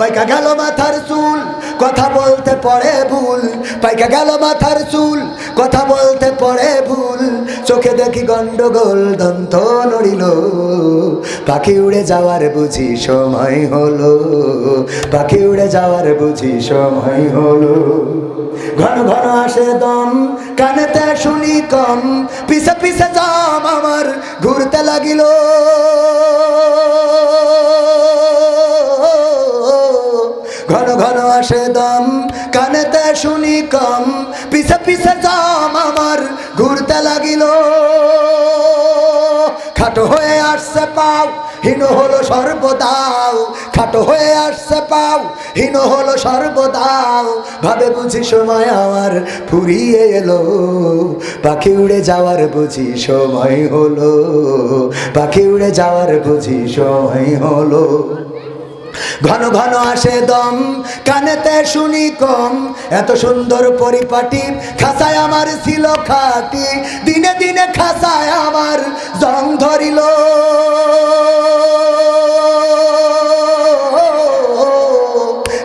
পাইকা গেল মাথার চুল, কথা বলতে পড়ে ভুল। পাইকা গেল মাথার চুল, কথা বলতে পড়ে ভুল। চোখে দেখি গন্ডগোল, দন্ত নড়িল। পাখি উড়ে যাওয়ার বুঝি সময় হলো। পাখি উড়ে যাওয়ার বুঝি সময় হলো। ঘন ঘন আসে দম, কানেতে শুনি কম। পিছে পিছে জাম আমার ঘুরতে লাগিল। ঘন ঘন আসে দম, কানেতে শুনি কম। পিছে পিছে জাম আমার ঘুরতে লাগিল। খাটো হয়ে আসছে পাও, হীন হলো সর্বদাও। খাটো হয়ে আসছে পাও, হীন হলো সর্বদাও। ভাবে বুঝি সময় আমার ফুরিয়ে এলো। পাখি উড়ে যাওয়ার বুঝি সময় হলো। পাখি উড়ে যাওয়ার বুঝি সময় হলো। ঘন ঘন আসে দম, কানেতে শুনি কম। এত সুন্দর পরিপাটি খাসায় আমার ছিল খাটি। দিনে দিনে খাসায় আমার জং ধরিল।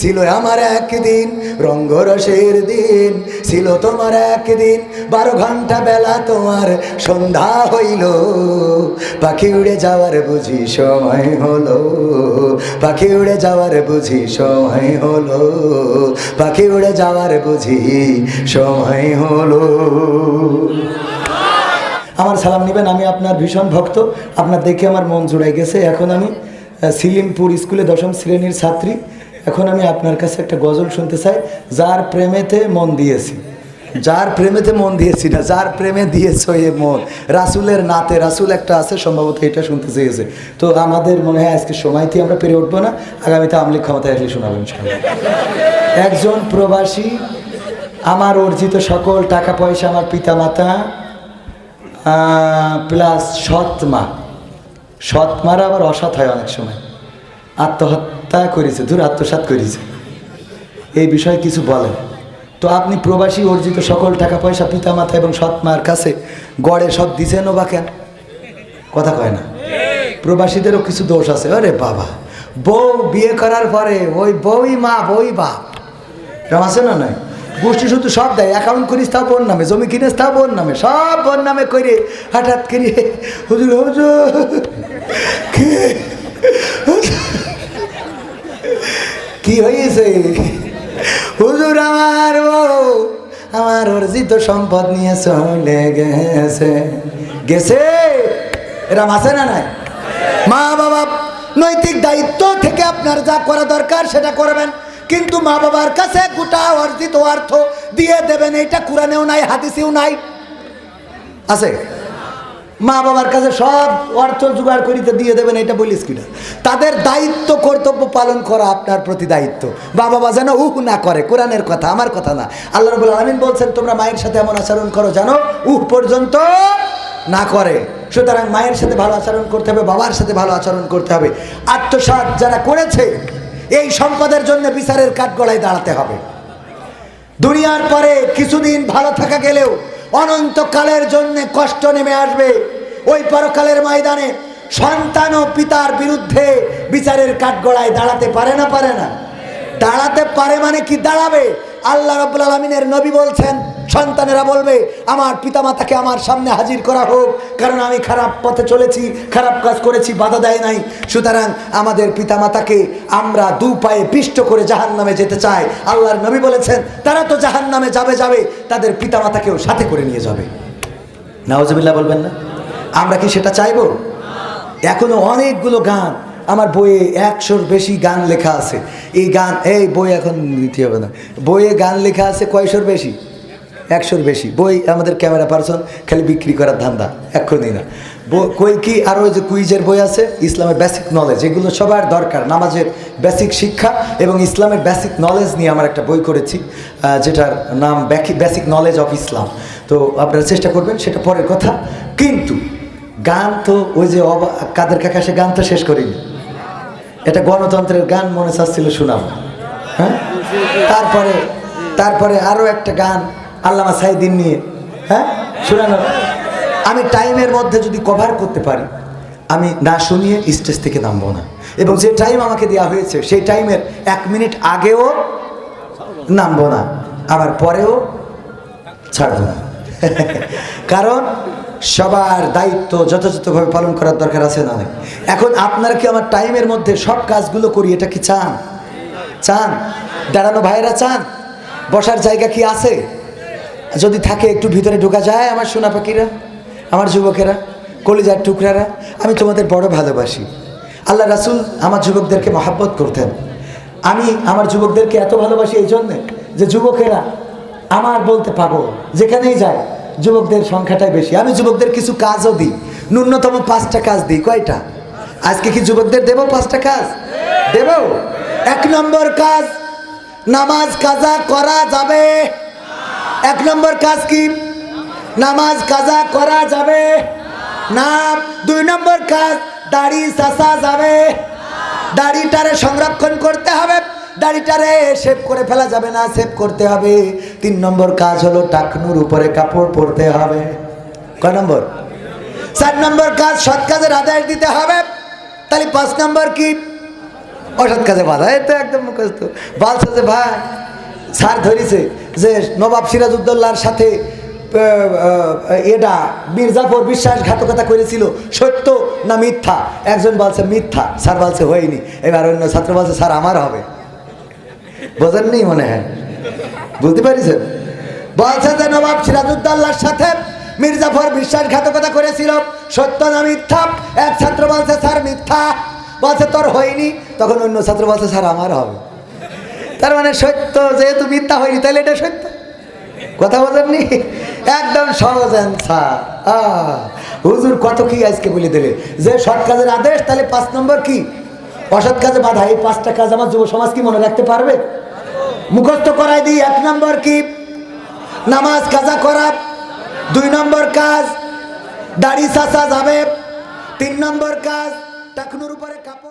ছিল আমার একদিন, রঙ্গরসের দিন, ছিল তোমার একদিন, বারো ঘণ্টা বেলা তোমার সন্ধ্যা হইল। পাখি উড়ে যাওয়ার বুঝি সময় হলো, পাখি উড়ে যাওয়ার বুঝি সময় হলো, পাখি উড়ে যাওয়ার বুঝি সময় হলো। আমার সালাম নেবেন, আমি আপনার ভীষণ ভক্ত, আপনার দেখে আমার মন জুড়াই গেছে। এখন আমি সিলিমপুর স্কুলে দশম শ্রেণির ছাত্রী এখন আমি আপনার কাছে একটা গজল শুনতে চাই, যার প্রেমেতে মন দিয়েছি। যার প্রেমেতে মন দিয়েছি না, যার প্রেমে দিয়েছ এ মন। রাসুলের নাতে, রাসুল একটা আছে, সম্ভবত এটা শুনতে চেয়েছে। তো আমাদের মনে হয় আজকে সময়তে আমরা পেরে উঠবো না, আগামীতে আমলিক ক্ষমতায় আসলে শোনাবেন। একজন প্রবাসী, আমার অর্জিত সকল টাকা পয়সা আমার পিতা মাতা প্লাস সৎ মা সৎ মারা আবার অসৎ হয় অনেক সময়। আত্মহত্যা করেছে, দূর আত্মসাৎ করেছে। এই বিষয়ে কিছু বলেন তো আপনি প্রবাসী, অর্জিত সকল টাকা, পয়সা পিতা মাতা এবং সৎ মার কাছে গড়ে সব দিছেন বা কেন? কথা কয় না। প্রবাসীদেরও কিছু দোষ আছে। আরে বাবা, বউ বিয়ে করার পরে ওই বউই মা বই বাপ। এরকম আছে না নয় গোষ্ঠী শুধু সব দেয়। অ্যাকাউন্ট করিস তা বোন নামে, জমি কিনিস তা বোন নামে, সব বোন নামে করে হঠাৎ করে হুজুর হুজুর কি- হয়েছে হুজুর আমার বউ, আমার অর্জিত সম্পদ নিয়ে চলে গেছে। গেছে? এরম আছে না নাই? মা বাবা নৈতিক দায়িত্ব থেকে আপনার যা করা দরকার সেটা করবেন। কিন্তু মা বাবার কাছে গোটা অর্জিত অর্থ দিয়ে দেবেন এটা কোরআনেও নাই, হাদিসেও নাই। আছে? মা বাবার কাছে সব অর্থ জোগাড় করিতে দিয়ে দেবেন, এটা বলিস কিনা? তাদের দায়িত্ব, কর্তব্য পালন করা আপনার প্রতি দায়িত্ব। মা বাবা যেন উহ না করে, কোরআনের কথা, আমার কথা না। আল্লাহ রবুল আলমিন বলছেন, তোমরা মায়ের সাথে এমন আচরণ করো জানো উহ পর্যন্ত না করে। সুতরাং মায়ের সাথে ভালো আচরণ করতে হবে, বাবার সাথে ভালো আচরণ করতে হবে। আত্মসাৎ যারা করেছে, এই সম্পদের জন্য বিচারের কাঠগড়ায় দাঁড়াতে হবে। দুনিয়ার পরে কিছুদিন ভালো থাকা গেলেও অনন্তকালের জন্য কষ্ট নেমে আসবে। ওই পরকালের ময়দানে সন্তান ও পিতার বিরুদ্ধে বিচারের কাঠগড়ায় দাঁড়াতে পারে না পারে না। দাঁড়াতে পারে মানে কি দাঁড়াবে? আল্লাহ রব্বুল আলমিনের নবী বলছেন, সন্তানেরা বলবে, আমার পিতামাতাকে আমার সামনে হাজির করা হোক, কারণ আমি খারাপ পথে চলেছি, খারাপ কাজ করেছি, বাধা দেয় নাই। সুতরাং আমাদের পিতামাতাকে আমরা দু পায়ে পিষ্ট করে জাহান নামে যেতে চাই। আল্লাহর নবী বলেছেন, তারা তো জাহান নামে যাবে যাবে, তাদের পিতামাতাকেও সাথে করে নিয়ে যাবে। নওয়াজবিল্লাহ বলবেন না? আমরা কি সেটা চাইব? এখনও অনেকগুলো গান আমার বইয়ে একশোর বেশি গান লেখা আছে। এই গান, এই বই এখন নিতে হবে না। বইয়ে গান লেখা আছে কয়শোর বেশি? একশোর বেশি। বই আমাদের ক্যামেরা পার্সন খালি বিক্রি করার ধান্দা, এক্ষুনি না। কই কি আরও যে কুইজের বই আছে, ইসলামের বেসিক নলেজ এগুলো সবার দরকার। নামাজের বেসিক শিক্ষা এবং ইসলামের বেসিক নলেজ নিয়ে আমার একটা বই করেছি যেটার নাম বেসিক নলেজ অফ ইসলাম তো আপনারা চেষ্টা করবেন, সেটা পরের কথা। কিন্তু গান তো ওই যে অবা- কাদের কাকা সে গান তো শেষ করিনি। এটা গণতন্ত্রের গান মনে চাচ্ছিল শোনাব হ্যাঁ? তারপরে তারপরে আরও একটা গান আল্লামা সাইদিন নিয়ে। হ্যাঁ? শোনানো। আমি টাইমের মধ্যে যদি কভার করতে পারি, আমি না শুনিয়ে স্টেজ থেকে নামবো না। এবং যে টাইম আমাকে দেওয়া হয়েছে, সেই টাইমের এক মিনিট আগেও নামবো না। আবার পরেও ছাড়বো না। কারণ সবার দায়িত্ব যথাযথভাবে পালন করার দরকার আছে না এখন আপনার কি আমার টাইমের মধ্যে সব কাজগুলো করি, এটা কি চান? চান? দাঁড়ানো ভাইরা চান? বসার জায়গা কি আছে? যদি থাকে একটু ভিতরে ঢোকা যায় আমার সোনা পাখিরা, আমার যুবকেরা, কলিজার টুকরারা, আমি তোমাদের বড় ভালোবাসি। আল্লাহ রাসুল আমার যুবকদেরকে মহাব্বত করতেন। আমি আমার যুবকদেরকে এত ভালোবাসি এই জন্যে যে যুবকেরা আমার বলতে পাগল যেখানেই যায়। যুবকদের সংখ্যাটাই বেশি। আমি যুবকদের কিছু কাজও দিই। ন্যূনতম পাঁচটা কাজ দিই। কয়টা? আজকে কি যুবকদের দেবো পাঁচটা কাজ? দেব? এক নম্বর কাজ, নামাজ কাজা করা যাবে। এক নম্বর কাজ কি? নামাজ কাজা করা যাবে। না, দুই নম্বর কাজ, দাড়ি চাষা যাবে। দাড়িটারে সংরক্ষণ করতে হবে। দাড়িটারে সেভ করে ফেলা যাবে না সেভ করতে হবে। তিন নম্বর কাজ হলো টাকনুর উপরে কাপড় পরতে হবে। কয় নম্বর? চার নম্বর কাজ সৎ কাজের আদেশ দিতে হবে। তাহলে পাঁচ নম্বর কি? অসৎ কাজে বাধা, এই তো একদম মুখস্থ। বলছে যে, ভাই, স্যার ধরেছে যে নবাব সিরাজউদ্দৌলার সাথে এটা মির্জাফর বিশ্বাসঘাতকতা করেছিল। সত্য না মিথ্যা? একজন বলছে, মিথ্যা। স্যার বলছে, হয়নি। এবার অন্য ছাত্র বলছে, স্যার, আমার হবে। বোঝেননি মনে হয়? বুঝতে পারিছেন? বলছে যে নবাব সিরাজউদ্দৌলার সাথে মির্জাফর বিশ্বাসঘাতকতা করেছিল। সত্য না মিথ্যা? এক ছাত্র বলছে, স্যার, মিথ্যা। বলছে, তোর হয়নি। তখন অন্য ছাত্র বলছে, স্যার, আমার হবে। তার মানে সত্য, যেহেতু মিথ্যা হয়নি, তাহলে এটা সত্য? কথা বোঝেননি একদম সহজ অ্যান্সার হুজুর কত কি আজকে বলে দিলে? যে সৎ কাজের আদেশ, তাহলে পাঁচ নম্বর কি? অসৎ কাজে বাধা, এই পাঁচটা কাজ আমার যুব সমাজ কি মনে রাখতে পারবে? মুখস্থ করাই দিই, এক নম্বর কি? নামাজ, কাজা করা। দুই নম্বর কাজ, দাড়ি চাচা যাবে। তিন নম্বর কাজ, টাকনুর উপরে কাপড়